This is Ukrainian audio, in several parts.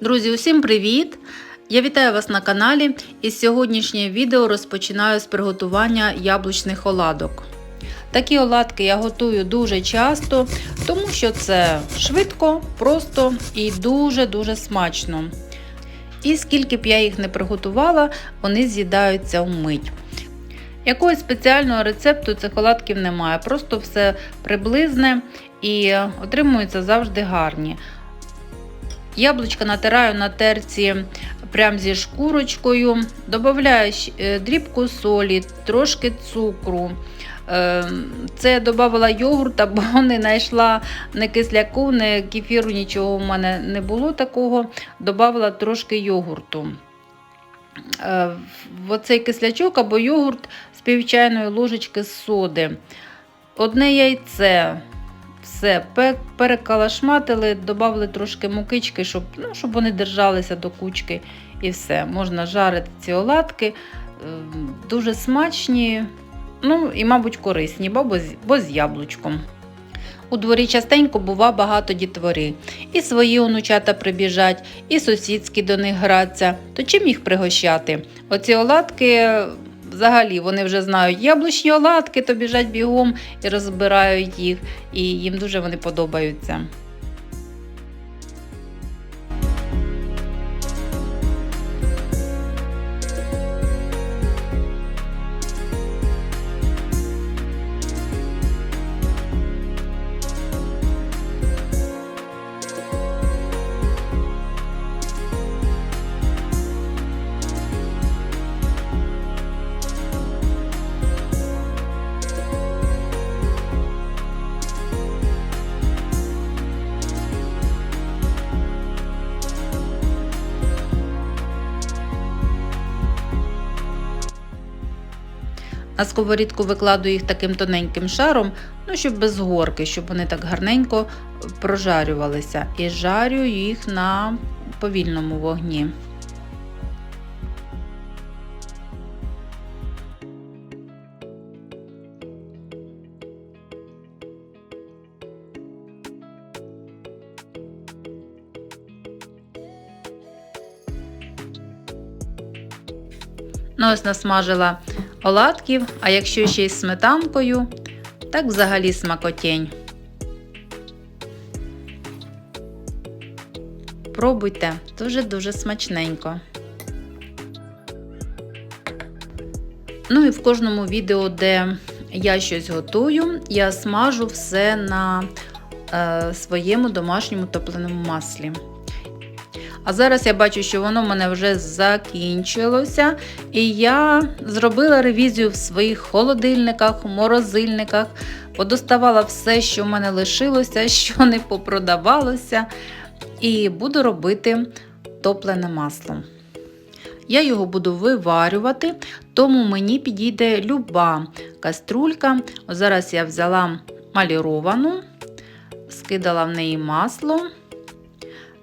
Друзі, усім привіт! Я вітаю вас на каналі і сьогоднішнє відео розпочинаю з приготування яблучних оладок. Такі оладки я готую дуже часто, тому що це швидко, просто і дуже-дуже смачно. І скільки б я їх не приготувала, вони з'їдаються вмить. Якогось спеціального рецепту цих оладків немає, просто все приблизне і отримуються завжди гарні. Яблучка натираю на терці прямо зі шкурочкою, додаю дрібку солі, трошки цукру. Це я додавала йогурта, бо не знайшла не кисляку, не кефіру, нічого у мене не було такого. Додавала трошки йогурту. В оцей кислячок або йогурт з півчайної ложечки соди. Одне яйце. Все, перекалашматили, додали трошки мукички, щоб ну, щоб вони держалися до кучки. І все. Можна жарити ці оладки. Дуже смачні, ну і, мабуть, корисні, бо з яблучком. У дворі частенько бува багато дітвори. І свої онучата прибіжать, і сусідські до них граться. То чим їх пригощати? Оці оладки. Взагалі, вони вже знають яблучні оладки, то біжать бігом і розбирають їх, і їм дуже вони подобаються. На сковорідку викладу їх таким тоненьким шаром, ну, щоб без горки, щоб вони так гарненько прожарювалися. І жарю їх на повільному вогні. Ну, ось насмажила оладків, а якщо ще й з сметанкою, так взагалі смакотень. Пробуйте, дуже-дуже смачненько. Ну і в кожному відео, де я щось готую, я смажу все на е, своєму домашньому топленому маслі. А зараз я бачу, що воно в мене вже закінчилося. І я зробила ревізію в своїх холодильниках, морозильниках, подоставала все, що в мене лишилося, що не попродавалося. І буду робити топлене масло. Я його буду виварювати, тому мені підійде люба каструлька. Ось зараз я взяла маліровану, скидала в неї масло.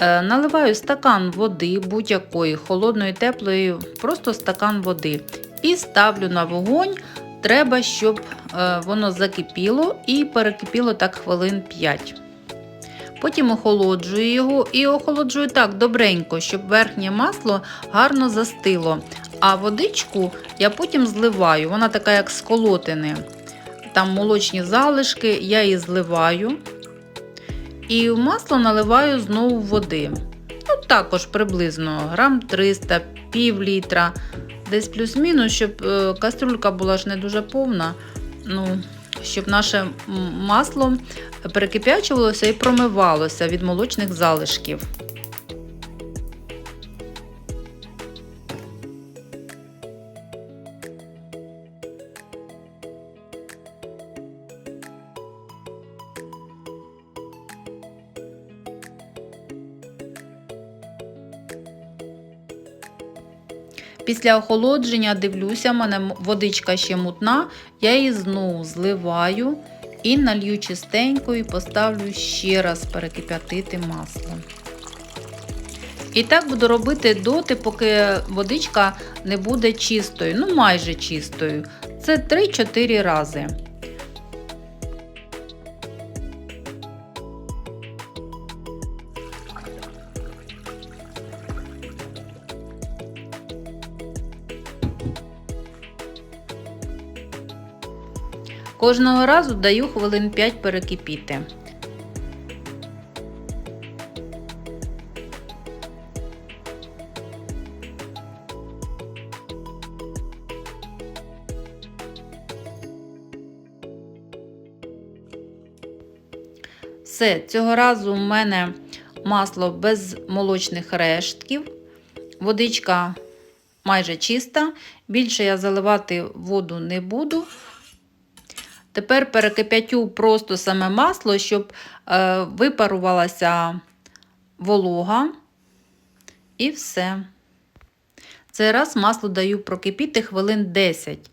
Е, наливаю стакан води будь-якої, холодної, теплої, просто стакан води. І ставлю на вогонь. Треба, щоб е, воно закипіло і перекипіло так хвилин 5. Потім охолоджую його і охолоджую так добренько, щоб верхнє масло гарно застило. А водичку я потім зливаю, вона така, як з колотини. Там молочні залишки, я її зливаю. І в масло наливаю знову води. Ну, також приблизно грам 300, пів літра, десь плюс-мінус, щоб е, кастрюлька була ж не дуже повна. ну, Щоб наше масло перекип'ячувалося і промивалося від молочних залишків. Після охолодження дивлюся, в мене водичка ще мутна, я її знову зливаю і налью чистенько і поставлю ще раз перекип'ятити масло. І так буду робити доти, поки водичка не буде чистою, ну майже чистою. Це 3-4 рази. Кожного разу даю хвилин 5 перекипіти. Все, цього разу у мене масло без молочних рештків, водичка майже чиста. Більше я заливати воду не буду. Тепер перекип'ятю просто саме масло, щоб е, випарувалася волога. І все. Цей раз масло даю прокипіти хвилин 10.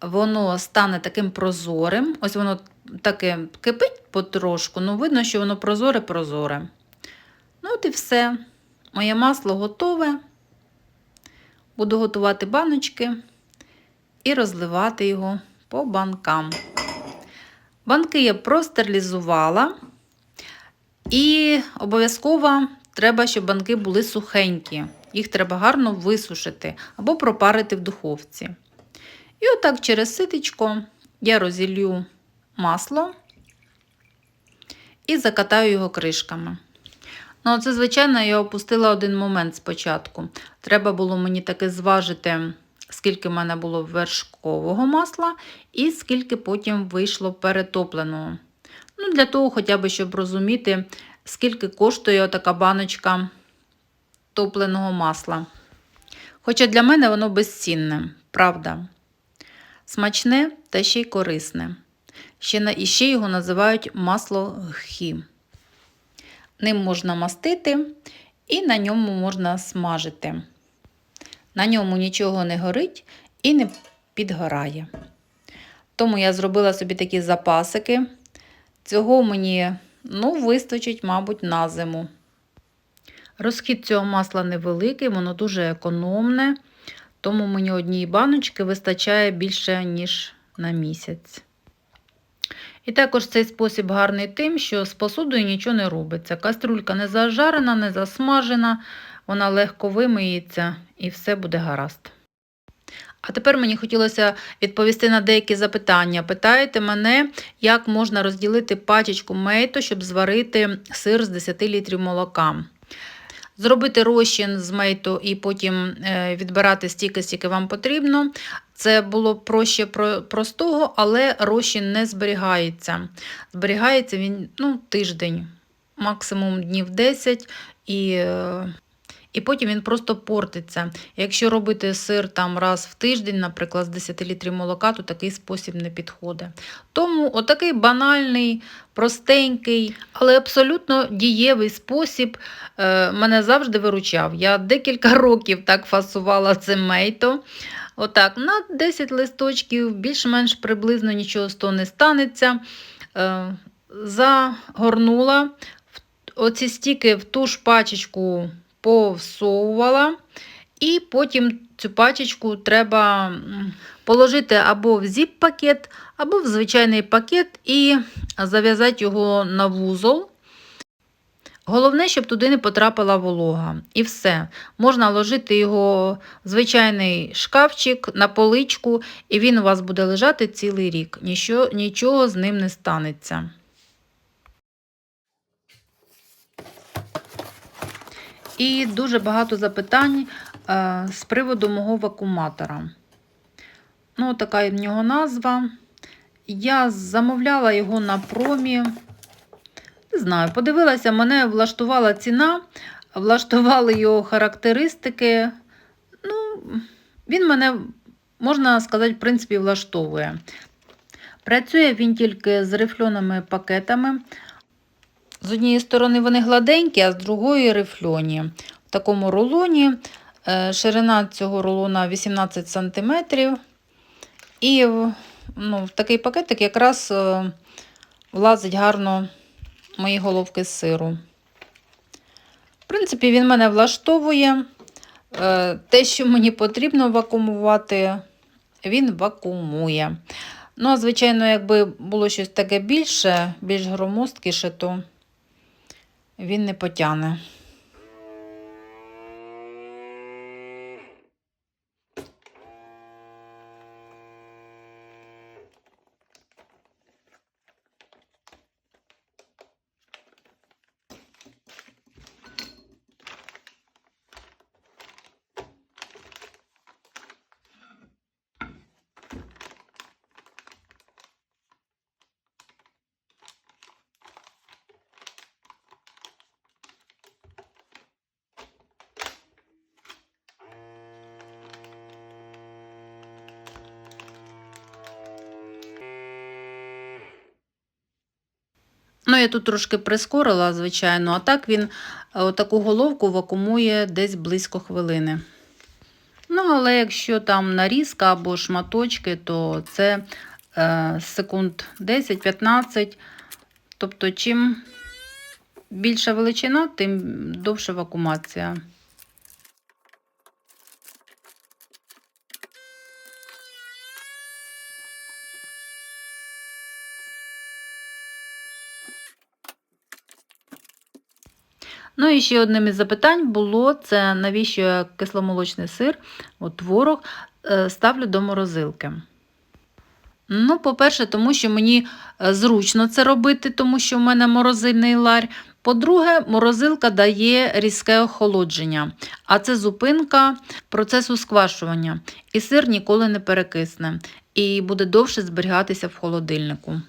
Воно стане таким прозорим. Ось воно таке кипить потрошку, ну видно, що воно прозоре-прозоре. Ну, от і все. Моє масло готове. Буду готувати баночки і розливати його по банкам. Банки я простерилізувала. І обов'язково треба, щоб банки були сухенькі. Їх треба гарно висушити або пропарити в духовці. І отак через ситечко я розілью масло і закатаю його кришками. Ну, це, звичайно, я опустила один момент спочатку. Треба було мені таки зважити, скільки в мене було вершкового масла, і скільки потім вийшло перетопленого. Ну, Для того, хоча б, щоб розуміти, скільки коштує така баночка топленого масла. Хоча для мене воно безцінне, правда. Смачне та ще й корисне. Ще, І ще його називають масло гхі. Ним можна мастити і на ньому можна смажити. На ньому нічого не горить і не підгорає. Тому я зробила собі такі запасики. Цього мені ну, вистачить, мабуть, на зиму. Розхід цього масла невеликий, воно дуже економне, тому мені однієї баночки вистачає більше, ніж на місяць. І також цей спосіб гарний тим, що з посудою нічого не робиться. Каструлька не зажарена, не засмажена, вона легко вимиється і все буде гаразд. А тепер мені хотілося відповісти на деякі запитання. Питаєте мене, як можна розділити пачечку мейто, щоб зварити сир з 10 літрів молока. Зробити розчин з мейто і потім е, відбирати стільки, скільки вам потрібно. Це було проще простого, але розчин не зберігається. Зберігається він ну, тиждень, максимум днів 10, і, е, і потім він просто портиться. Якщо робити сир там раз в тиждень, наприклад, з 10 літрів молока, то такий спосіб не підходить. Тому отакий банальний, простенький, але абсолютно дієвий спосіб е, мене завжди виручав. Я декілька років так фасувала це мейто. Отак, на 10 листочків, більш-менш приблизно нічого з того не станеться. Е, загорнула, оці стіки в ту ж пачечку повсовувала, і потім цю пачечку треба положити або в зіп-пакет, або в звичайний пакет і зав'язати його на вузол. Головне, щоб туди не потрапила волога. І все. Можна ложити його в звичайний шкафчик на поличку, і він у вас буде лежати цілий рік. Ніщо, нічого з ним не станеться. І дуже багато запитань е, з приводу мого вакууматора. Ну, така в нього назва. Я замовляла його на промі. Не знаю, подивилася, мене влаштувала ціна, влаштували його характеристики. Ну, він мене, можна сказати, в принципі, влаштовує. Працює він тільки з рифльоними пакетами. З однієї сторони вони гладенькі, а з другої рифльоні. В такому рулоні. Е, Ширина цього рулона 18 см. І ну, в такий пакетик якраз е, влазить гарно мої головки з сиру. В принципі, він мене влаштовує. Е, Те, що мені потрібно вакуумувати, він вакуумує. Ну, а звичайно, якби було щось таке більше, більш громоздкіше, то він не потягне. Ну, я тут трошки прискорила, звичайно, а так він е, таку головку вакуумує десь близько хвилини. Ну, але якщо там нарізка або шматочки, то це е, секунд 10-15. Тобто, чим більша величина, тим довше вакуумація. Ну і ще одним із запитань було це навіщо я кисломолочний сир, от творог, е, ставлю до морозилки. Ну, по-перше, тому що мені е, зручно це робити, тому що в мене морозильний ларь. По-друге, морозилка дає різке охолодження, а це зупинка процесу сквашування. І сир ніколи не перекисне і буде довше зберігатися в холодильнику.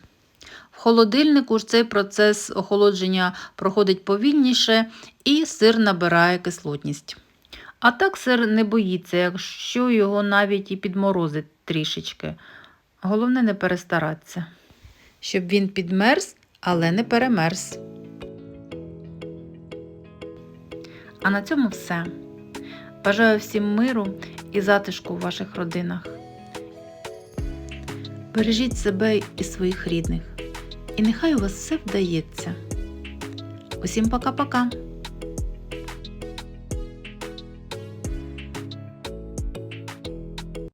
В холодильнику ж цей процес охолодження проходить повільніше і сир набирає кислотність. А так сир не боїться, якщо його навіть і підморозить трішечки. Головне не перестаратися, щоб він підмерз, але не перемерз. А на цьому все. Бажаю всім миру і затишку у ваших родинах. Бережіть себе і своїх рідних. І нехай у вас все вдається. Усім пока-пока!